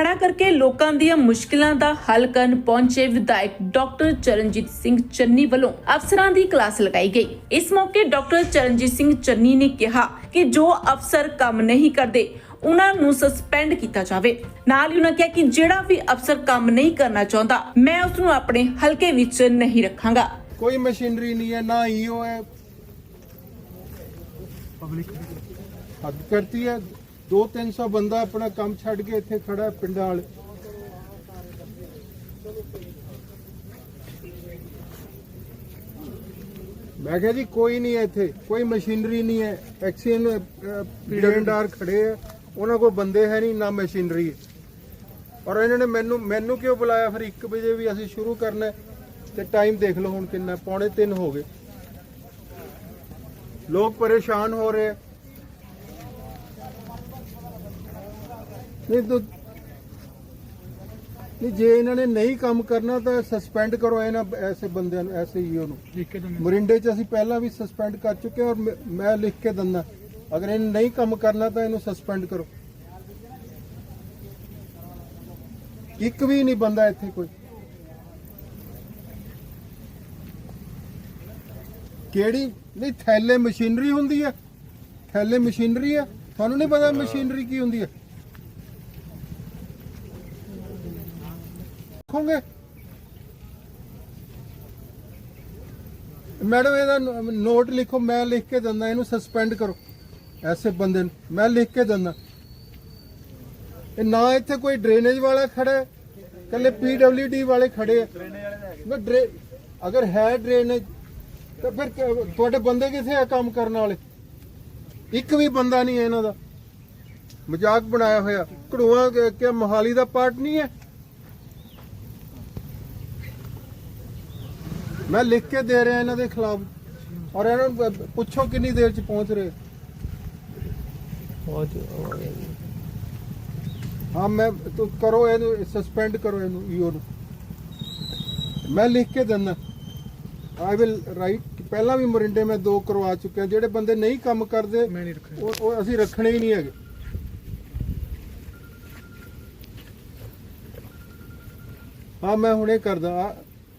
ਖੜਾ ਕਰਕੇ ਲੋਕਾਂ ਦੀਆਂ ਮੁਸ਼ਕਿਲਾਂ ਦਾ ਹੱਲ ਕਰਨ ਪਹੁੰਚੇ ਵਿਧਾਇਕ ਡਾਕਟਰ ਚਰਨਜੀਤ ਸਿੰਘ ਚੰਨੀ ਵੱਲੋਂ ਅਫਸਰਾਂ ਦੀ ਕਲਾਸ ਲਗਾਈ ਗਈ। ਇਸ ਮੌਕੇ ਡਾਕਟਰ ਚਰਨਜੀਤ ਸਿੰਘ ਚੰਨੀ ਨੇ ਕਿਹਾ ਕਿ ਜੋ ਅਫਸਰ ਕੰਮ ਨਹੀਂ ਕਰਦੇ ਉਹਨਾਂ ਨੂੰ ਸਸਪੈਂਡ ਕੀਤਾ ਜਾਵੇ। ਨਾਲ ਹੀ ਉਹਨਾਂ ਕਿਹਾ ਕਿ ਜਿਹੜਾ ਵੀ ਅਫਸਰ ਕੰਮ ਨਹੀਂ ਕਰਨਾ ਚਾਹੁੰਦਾ ਮੈਂ ਉਸ ਨੂੰ ਆਪਣੇ ਹਲਕੇ ਵਿੱਚ ਨਹੀਂ ਰੱਖਾਂਗਾ। ਕੋਈ ਮਸ਼ੀਨਰੀ ਨਹੀਂ ਹੈ ਨਾ ਈਓ ਹੈ। ਪਬਲਿਕ ਹੱਦ ਕਰਤੀ ਹੈ। 2-300 ਬੰਦਾ ਆਪਣਾ ਕੰਮ ਛੱਡ ਕੇ ਇੱਥੇ ਖੜਾ ਪਿੰਡਾਂ ਵਾਲੇ। ਮੈਂ ਕਿਹਾ ਜੀ ਕੋਈ ਨਹੀਂ ਹੈ ਇੱਥੇ ਕੋਈ ਮਸ਼ੀਨਰੀ ਨਹੀਂ ਹੈ। ਐਕਸੀਅਨ ਪੀਡਬਲਯੂਆਰ ਖੜੇ ਹੈ। ਉਹਨਾਂ ਕੋਲ ਬੰਦੇ ਹੈ ਨਹੀਂ ਨਾ ਮਸ਼ੀਨਰੀ ਹੈ। ਔਰ ਇਹਨਾਂ ਨੇ ਮੈਨੂੰ ਮੈਨੂੰ ਕਿਉਂ ਬੁਲਾਇਆ? ਫਿਰ 1 ਵਜੇ ਵੀ ਅਸੀਂ ਸ਼ੁਰੂ ਕਰਨਾ ਤੇ ਟਾਈਮ ਦੇਖ ਲਓ ਹੁਣ ਕਿੰਨਾ ਪੌਣੇ 3 ਹੋ ਗਏ। ਲੋਕ ਪਰੇਸ਼ਾਨ ਹੋ ਰਹੇ ਹੈ। ਨਹੀਂ ਤੂੰ ਨਹੀਂ ਜੇ ਇਹਨਾਂ ਨੇ ਨਹੀਂ ਕੰਮ ਕਰਨਾ ਤਾਂ ਸਸਪੈਂਡ ਕਰੋ ਇਹਨਾਂ ਐਸੇ ਬੰਦਿਆਂ ਨੂੰ ਐਸੇ ਈਓ ਨੂੰ। ਮੋਰਿੰਡੇ 'ਚ ਅਸੀਂ ਪਹਿਲਾਂ ਵੀ ਸਸਪੈਂਡ ਕਰ ਚੁੱਕੇ ਔਰ ਮੈਂ- ਮੈਂ ਲਿਖ ਕੇ ਦਿੰਦਾ। ਅਗਰ ਇਹਨੇ ਨਹੀਂ ਕੰਮ ਕਰਨਾ ਤਾਂ ਇਹਨੂੰ ਸਸਪੈਂਡ ਕਰੋ। ਇੱਕ ਵੀ ਨਹੀਂ ਬੰਦਾ ਇੱਥੇ ਕੋਈ। ਕਿਹੜੀ? ਨਹੀਂ ਥੈਲੇ ਮਸ਼ੀਨਰੀ ਹੁੰਦੀ ਹੈ ਥੈਲੇ ਮਸ਼ੀਨਰੀ ਹੈ ਤੁਹਾਨੂੰ ਨਹੀਂ ਪਤਾ ਮਸ਼ੀਨਰੀ ਕੀ ਹੁੰਦੀ ਹੈ ਦੇਖੋਗੇ? ਮੈਡਮ, ਇਹਦਾ ਨੋਟ ਲਿਖੋ, ਮੈਂ ਲਿਖ ਕੇ ਦਿੰਦਾ, ਇਹਨੂੰ ਸਸਪੈਂਡ ਕਰੋ। ਐਸੇ ਬੰਦੇ ਨੂੰ, ਮੈਂ ਲਿਖ ਕੇ ਦਿੰਦਾ। ਇਹ ਨਾ ਇੱਥੇ ਕੋਈ ਡਰੇਨੇਜ ਵਾਲਾ ਖੜਾ ਹੈ ਕੱਲੇ ਪੀਡਬਲਯੂਡੀ ਵਾਲੇ ਖੜੇ ਆ। ਡਰੇ ਅਗਰ ਹੈ ਡਰੇਨੇਜ ਤਾਂ ਫਿਰ ਤੁਹਾਡੇ ਬੰਦੇ ਕਿੱਥੇ ਆ ਕੰਮ ਕਰਨ ਵਾਲੇ? ਇੱਕ ਵੀ ਬੰਦਾ ਨਹੀਂ ਹੈ ਇਹਨਾਂ ਦਾ। ਮਜ਼ਾਕ ਬਣਾਇਆ ਹੋਇਆ। ਘੜੂਆ ਕਿ ਮੋਹਾਲੀ ਦਾ ਪਾਰਟ ਨਹੀਂ ਹੈ। ਮੈਂ ਲਿਖ ਕੇ ਦੇ ਰਿਹਾ ਇਹਨਾਂ ਦੇ ਖਿਲਾਫ। ਔਰ ਇਹਨਾਂ ਨੂੰ ਪੁੱਛੋ ਕਿੰਨੀ ਦੇਰ ਚ ਪਹੁੰਚ ਰਹੇ। ਹਾਂ ਮੈਂ ਤੂੰ ਕਰੋ ਇਹਨੂੰ ਸਸਪੈਂਡ ਕਰੋ ਇਹਨੂੰ ਈਓ ਨੂੰ। ਮੈਂ ਲਿਖ ਕੇ ਦਿੰਦਾ। ਆਈ ਵਿਲ ਰਾਈਟ ਪਹਿਲਾਂ ਵੀ ਮਰਿੰਡੇ ਮੈਂ ਦੋ ਕਰਵਾ ਚੁੱਕਿਆ। ਜਿਹੜੇ ਬੰਦੇ ਨਹੀਂ ਕੰਮ ਕਰਦੇ ਉਹ ਅਸੀਂ ਰੱਖਣੇ ਹੀ ਨਹੀਂ ਹੈਗੇ। ਹਾਂ ਮੈਂ ਹੁਣੇ ਕਰਦਾ।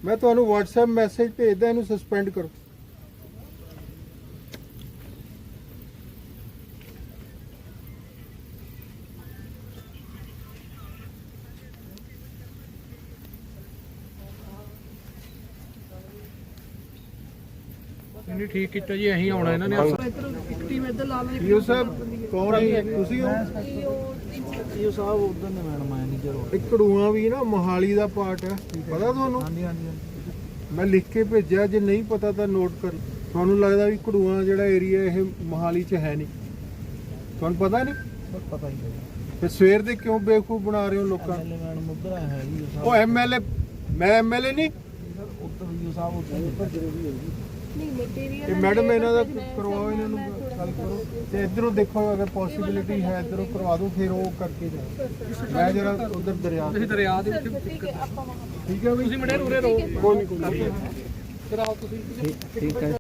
ਮੈਂ ਤੁਹਾਨੂੰ WhatsApp ਮੈਸੇਜ ਭੇਜਦਾ ਇਹਨੂੰ ਸਸਪੈਂਡ ਕਰੋ। ਨਹੀਂ ਠੀਕ ਕੀਤਾ ਜੀ ਅਸੀਂ ਆਉਣਾ ਇਹਨਾਂ ਨੇ। ਸਾਹਿਬ ਕੌਣ ਹੈ? ਤੁਸੀਂ ਹੋ? ਇਹ ਸਾਹਿਬ ਉਧਰ ਨੇ ਮੈਡਮ ਮੈਨੇਜਰ ਹੋ ਕੜੂਆ ਵੀ ਨਾ ਮੋਹਾਲੀ ਦਾ ਪਾਰਟ ਹੈ। ਪਤਾ ਤੁਹਾਨੂੰ? ਹਾਂਜੀ ਹਾਂਜੀ ਹਾਂਜੀ। ਮੈਂ ਲਿਖ ਕੇ ਭੇਜਿਆ ਜੇ ਨਹੀਂ ਪਤਾ ਤਾਂ ਨੋਟ ਕਰ। ਤੁਹਾਨੂੰ ਲੱਗਦਾ ਵੀ ਕੜੂਆ ਜਿਹੜਾ ਏਰੀਆ ਇਹ ਮੋਹਾਲੀ 'ਚ ਹੈ ਨਹੀਂ। ਤੁਹਾਨੂੰ ਪਤਾ ਨਹੀਂ? ਪਤਾ ਹੀ ਹੈ ਫਿਰ ਸਵੇਰ ਦੇ ਕਿਉਂ ਬੇਵਕੂਫ ਬਣਾ ਰਹੇ ਹੋ ਲੋਕਾਂ ਮੈਡਮ ਉਧਰ ਹੈ ਉਹ ਐਮਐਲਏ ਮੈਂ ਐਮਐਲਏ ਨਹੀਂ? ਉਧਰ ਵੀ ਸਾਹਿਬ ਉਧਰ ਜ਼ਰੂਰੀ ਹੈ। ਤੇ ਮੈਡਮ ਇਹਨਾਂ ਦਾ ਕਰਵਾਓ ਇਹਨਾਂ ਨੂੰ ਗੱਲ ਕਰੋ। ਤੇ ਇਧਰੋਂ ਦੇਖੋ ਅਗਰ ਪੋਸਿਬਿਲਿਟੀ ਹੈ ਇਧਰੋਂ ਕਰਵਾ ਦਿਓ ਫਿਰ ਉਹ ਕਰਕੇ ਜਾਓ। ਮੈਂ ਜਰਾ ਉਧਰ ਦਰਿਆ ਤੁਸੀਂ ਦਰਿਆ ਦੇ ਵਿੱਚ ਠੀਕ ਹੈ ਵੀ? ਤੁਸੀਂ ਮੜੇ ਉਰੇ ਰਹੋ। ਕੋਈ ਨਹੀਂ ਕੋਈ ਨਹੀਂ। ਫਿਰ ਆਓ ਤੁਸੀਂ ਠੀਕ ਹੈ।